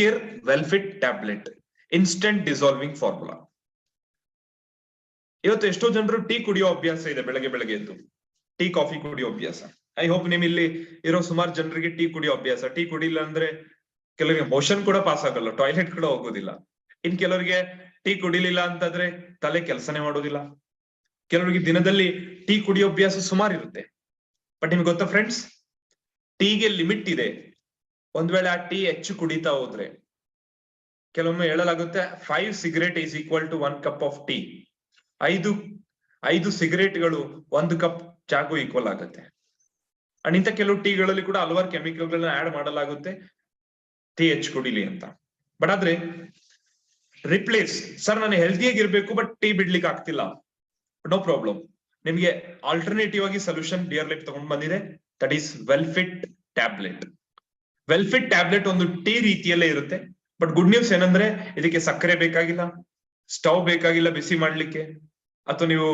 Care Wellfit tablet instant dissolving formula ಇವತ್ತು ಎಷ್ಟೋ ಜನರು ಟೀ ಕುಡಿಯೋ ಅಭ್ಯಾಸ ಇದೆ ಬೆಳಗ್ಗೆ ಬೆಳಗ್ಗೆ ಎದ್ದು. ಟೀ, ಕಾಫಿ ಕುಡಿಯೋ ಅಭ್ಯಾಸ. ಐ ಹೋಪ್ ನಿಮ್ ಇಲ್ಲಿ ಇರೋ ಸುಮಾರು ಜನರಿಗೆ ಟೀ ಕುಡಿಯೋ ಅಭ್ಯಾಸ. ಟೀ ಕುಡಿಲ್ಲ ಅಂದ್ರೆ ಕೆಲವರಿಗೆ ಮೋಷನ್ ಕೂಡ ಪಾಸ್ ಆಗಲ್ಲ ಟಾಯ್ಲೆಟ್ ಕೂಡ ಹೋಗೋದಿಲ್ಲ. ಇನ್ ಕೆಲವರಿಗೆ ಟೀ ಕುಡಿಲಿಲ್ಲ ಅಂತಂದ್ರೆ ತಲೆ ಕೆಲಸನೇ ಮಾಡೋದಿಲ್ಲ. ಕೆಲವರಿಗೆ ದಿನದಲ್ಲಿ ಟೀ ಕುಡಿಯೋ ಅಭ್ಯಾಸ ಸುಮಾರು ಇರುತ್ತೆ. ಬಟ್ ನಿಮ್ಗೆ ಗೊತ್ತಾ ಫ್ರೆಂಡ್ಸ್ ಟೀಗೆ ಲಿಮಿಟ್ ಇದೆ. ಒಂದ್ ವೇಳೆ ಆ ಟೀ ಹೆಚ್ಚು ಕುಡಿತಾ ಹೋದ್ರೆ ಕೆಲವೊಮ್ಮೆ ಹೇಳಲಾಗುತ್ತೆ five cigarette is equal to one cup of tea ಐದು ಐದು ಸಿಗರೇಟ್ಗಳು ಒಂದು ಕಪ್ ಚಾಕು ಈಕ್ವಲ್ ಆಗುತ್ತೆ. ಅಂಡ್ ಇಂಥ ಕೆಲವು ಟೀಗಳಲ್ಲಿ ಕೂಡ ಹಲವಾರು ಕೆಮಿಕಲ್ಗಳನ್ನ ಆಡ್ ಮಾಡಲಾಗುತ್ತೆ. ಟೀ ಹೆಚ್ಚು ಕುಡಿಲಿ ಅಂತ. ಬಟ್ ಆದ್ರೆ ರಿಪ್ಲೇಸ್ ಸರ್ ನಾನು ಹೆಲ್ದಿಯಾಗಿರ್ಬೇಕು ಬಟ್ ಟೀ ಬಿಡ್ಲಿಕ್ಕೆ ಆಗ್ತಿಲ್ಲ. ನೋ ಪ್ರಾಬ್ಲಮ್ ನಿಮ್ಗೆ ಆಲ್ಟರ್ನೇಟಿವ್ ಆಗಿ ಸೊಲ್ಯೂಷನ್ ಡಿಯರ್ ಲೈಫ್ ತಗೊಂಡ್ ಬಂದಿದೆ. That is Wellfit tablet Wellfit tablet ಒಂದು ಟೀ ರೀತಿಯಲ್ಲೇ ಇರುತ್ತೆ. ಬಟ್ ಗುಡ್ ನ್ಯೂಸ್ ಏನಂದ್ರೆ, ಇದಕ್ಕೆ ಸಕ್ಕರೆ ಬೇಕಾಗಿಲ್ಲ ಸ್ಟವ್ ಬೇಕಾಗಿಲ್ಲ ಬಿಸಿ ಮಾಡ್ಲಿಕ್ಕೆ, ಅಥವಾ ನೀವು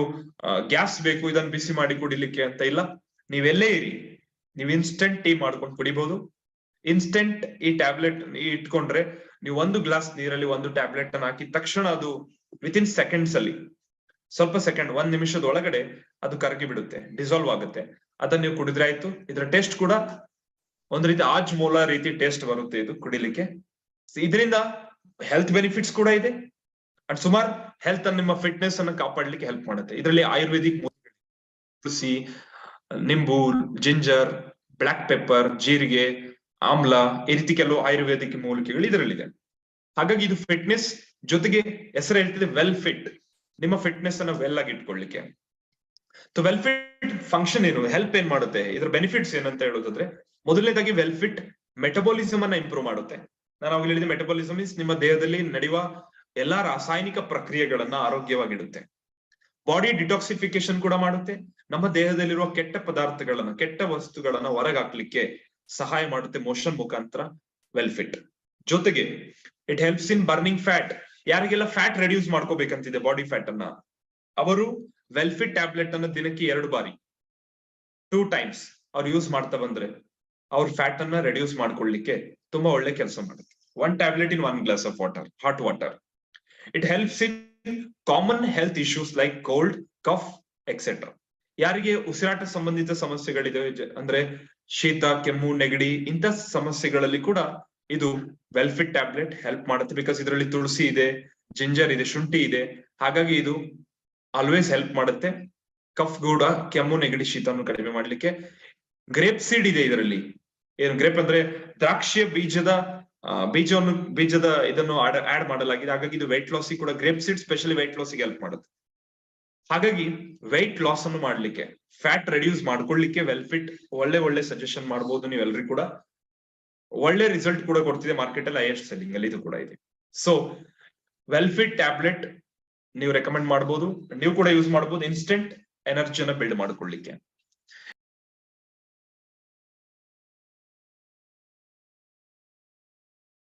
ಗ್ಯಾಸ್ ಬೇಕು, ಇದನ್ನ ಬಿಸಿ ಮಾಡಿ ಕುಡಿಲಿಕ್ಕೆ ಅಂತ ಇಲ್ಲ. ನೀವೆಲ್ಲೇ ಇರಿ. ನೀವು ಇನ್ಸ್ಟೆಂಟ್ ಟೀ ಮಾಡ್ಕೊಂಡು ಕುಡಿಬಹುದು ಇನ್ಸ್ಟೆಂಟ್ ಈ ಟ್ಯಾಬ್ಲೆಟ್ ಇಟ್ಕೊಂಡ್ರೆ, ನೀವು ಒಂದು ಗ್ಲಾಸ್ ನೀರಲ್ಲಿ ಒಂದು ಟ್ಯಾಬ್ಲೆಟ್ ಅನ್ನ ಹಾಕಿದ ತಕ್ಷಣ ಅದು ವಿತ್ ಇನ್ ಸೆಕೆಂಡ್ಸ್ ಅಲ್ಲಿ, ಸ್ವಲ್ಪ ಸೆಕೆಂಡ್ ಒಂದ್ ನಿಮಿಷದ ಒಳಗಡೆ ಅದು ಕರಗಿ ಬಿಡುತ್ತೆ ಡಿಸಾಲ್ವ್ ಆಗುತ್ತೆ. ಅದನ್ನ ನೀವು ಕುಡಿದ್ರೆ ಆಯ್ತು. ಇದರ ಟೇಸ್ಟ್ ಕೂಡ ಒಂದ್ ರೀತಿ ಆಜ್ ಮೂಲ ರೀತಿ ಟೇಸ್ಟ್ ಬರುತ್ತೆ ಇದು ಕುಡಿಲಿಕ್ಕೆ. ಇದರಿಂದ ಹೆಲ್ತ್ ಬೆನಿಫಿಟ್ಸ್ ಕೂಡ ಇದೆ. ಅಂಡ್ ಸುಮಾರು ಹೆಲ್ತ್ ಅನ್ನ ನಿಮ್ಮ ಫಿಟ್ನೆಸ್ ಅನ್ನ ಕಾಪಾಡ್ಲಿಕ್ಕೆ ಹೆಲ್ಪ್ ಮಾಡುತ್ತೆ. ಇದರಲ್ಲಿ ಆಯುರ್ವೇದಿಕ್ ತುಳಸಿ, ನಿಂಬು ಜಿಂಜರ್ ಬ್ಲಾಕ್ ಪೆಪ್ಪರ್ ಜೀರಿಗೆ, ಆಮ್ಲ, ಈ ರೀತಿ ಕೆಲವು ಆಯುರ್ವೇದಿಕ್ ಮೂಲಿಕೆಗಳು ಇದರಲ್ಲಿದೆ. ಹಾಗಾಗಿ ಇದು ಫಿಟ್ನೆಸ್ ಜೊತೆಗೆ ಹೆಸರು ಹೇಳ್ತಿದೆ ವೆಲ್ ಫಿಟ್ ನಿಮ್ಮ ಫಿಟ್ನೆಸ್ ಅನ್ನ ವೆಲ್ ಆಗಿ ಇಟ್ಕೊಳ್ಳಿಕ್ಕೆ. ವೆಲ್ ಫಿಟ್ ಫಂಕ್ಷನ್ ಏನು? ಹೆಲ್ಪ್ ಏನ್ ಮಾಡುತ್ತೆ? ಇದ್ರ ಬೆನಿಫಿಟ್ಸ್ ಏನಂತ ಹೇಳೋದಾದ್ರೆ ಮೊದಲನೇದಾಗಿ ವೆಲ್ ಫಿಟ್ ಮೆಟಬಾಲಿಸಮ್ ಅನ್ನ ಇಂಪ್ರೂವ್ ಮಾಡುತ್ತೆ. ನಾನು ಅವಾಗ ಹೇಳಿದ ಮೆಟಬಾಲಿಸಮ್ ಮೀನ್ಸ್ ನಿಮ್ಮ ದೇಹದಲ್ಲಿ ನಡೆಯುವ ಎಲ್ಲಾ ರಾಸಾಯನಿಕ ಪ್ರಕ್ರಿಯೆಗಳನ್ನ ಆರೋಗ್ಯವಾಗಿಡುತ್ತೆ. ಬಾಡಿ ಡಿಟಾಕ್ಸಿಫಿಕೇಶನ್ ಕೂಡ ಮಾಡುತ್ತೆ. ನಮ್ಮ ದೇಹದಲ್ಲಿರುವ ಕೆಟ್ಟ ಪದಾರ್ಥಗಳನ್ನ, ಕೆಟ್ಟ ವಸ್ತುಗಳನ್ನ ಹೊರಗಾಕ್ಲಿಕ್ಕೆ ಸಹಾಯ ಮಾಡುತ್ತೆ ಮೋಷನ್ ಮುಖಾಂತರ ವೆಲ್ ಫಿಟ್ ಜೊತೆಗೆ it helps in burning fat ಯಾರಿಗೆಲ್ಲ ಫ್ಯಾಟ್ ರೆಡ್ಯೂಸ್ ಮಾಡ್ಕೋಬೇಕಂತಿದೆ ಬಾಡಿ ಫ್ಯಾಟ್ ಅನ್ನ, ಅವರು ವೆಲ್ಫಿಟ್ ಟ್ಯಾಬ್ಲೆಟ್ ಅನ್ನ ದಿನಕ್ಕೆ ಎರಡು ಬಾರಿ ಟೂ ಟೈಮ್ಸ್ ಅವ್ರು ಯೂಸ್ ಮಾಡ್ತಾ ಬಂದ್ರೆ ಅವ್ರ ಫ್ಯಾಟ್ ಅನ್ನ ರೆಡ್ಯೂಸ್ ಮಾಡ್ಕೊಳ್ಳಿಕ್ಕೆ ತುಂಬಾ ಒಳ್ಳೆ ಕೆಲಸ ಮಾಡುತ್ತೆ. One tablet in one glass of water hot water it helps in common health issues like cold cough etcetera ಯಾರಿಗೆ ಉಸಿರಾಟ ಸಂಬಂಧಿತ ಸಮಸ್ಯೆಗಳಿದೆ ಅಂದ್ರೆ ಶೀತ, ಕೆಮ್ಮು, ನೆಗಡಿ ಇಂಥ ಸಮಸ್ಯೆಗಳಲ್ಲಿ ಕೂಡ ಇದು ವೆಲ್ಫಿಟ್ ಟ್ಯಾಬ್ಲೆಟ್ ಹೆಲ್ಪ್ ಮಾಡುತ್ತೆ ಬಿಕಾಸ್ ಇದರಲ್ಲಿ ತುಳಸಿ ಇದೆ ಜಿಂಜರ್ ಇದೆ, ಶುಂಠಿ ಇದೆ. ಹಾಗಾಗಿ ಇದು ಆಲ್ವೇಸ್ ಹೆಲ್ಪ್ ಮಾಡುತ್ತೆ. ಕಫ್ ಗೂಡ ಕೆಮ್ಮು, ನೆಗಡಿ, ಶೀತವನ್ನು ಕಡಿಮೆ ಮಾಡ್ಲಿಕ್ಕೆ ಗ್ರೇಪ್ ಸೀಡ್ ಇದೆ ಇದರಲ್ಲಿ. ಏನು ಗ್ರೇಪ್ ಅಂದ್ರೆ ದ್ರಾಕ್ಷಿಯ ಬೀಜದ ಬೀಜವನ್ನು, ಬೀಜದ ಇದನ್ನು ಆಡ್ ಮಾಡಲಾಗಿದೆ. ಹಾಗಾಗಿ ಇದು ವೆಯ್ಟ್ ಲಾಸ್ ಕೂಡ grape seed specially weight loss help ಮಾಡುತ್ತೆ. ಹಾಗಾಗಿ ವೆಯ್ಟ್ ಲಾಸ್ ಅನ್ನು ಮಾಡ್ಲಿಕ್ಕೆ ಫ್ಯಾಟ್ ರೆಡ್ಯೂಸ್ ಮಾಡ್ಕೊಳ್ಳಿಕ್ಕೆ ವೆಲ್ಫಿಟ್ ಒಳ್ಳೆ ಒಳ್ಳೆ ಸಜೆಷನ್ ಮಾಡಬಹುದು ನೀವೆಲ್ಲರಿಗೂ ಕೂಡ. ಒಳ್ಳೆ ರಿಸಲ್ಟ್ ಕೂಡ ಕೊಡ್ತಿದೆ ಮಾರ್ಕೆಟ್ ಅಲ್ಲಿ ಹೈಯೆಸ್ಟ್ ಸೆಲ್ಲಿಂಗ್ ಅಲ್ಲಿ ಇದು ಕೂಡ ಇದೆ. ಸೊ ವೆಲ್ಫಿಟ್ ಟ್ಯಾಬ್ಲೆಟ್ ನೀವು ರೆಕಮೆಂಡ್ ಮಾಡಬಹುದು ನೀವು ಕೂಡ ಯೂಸ್ ಮಾಡಬಹುದು ಇನ್ಸ್ಟೆಂಟ್ ಎನರ್ಜಿಯನ್ನ ಬಿಲ್ಡ್ ಮಾಡ್ಕೊಳ್ಳಿಕ್ಕೆ.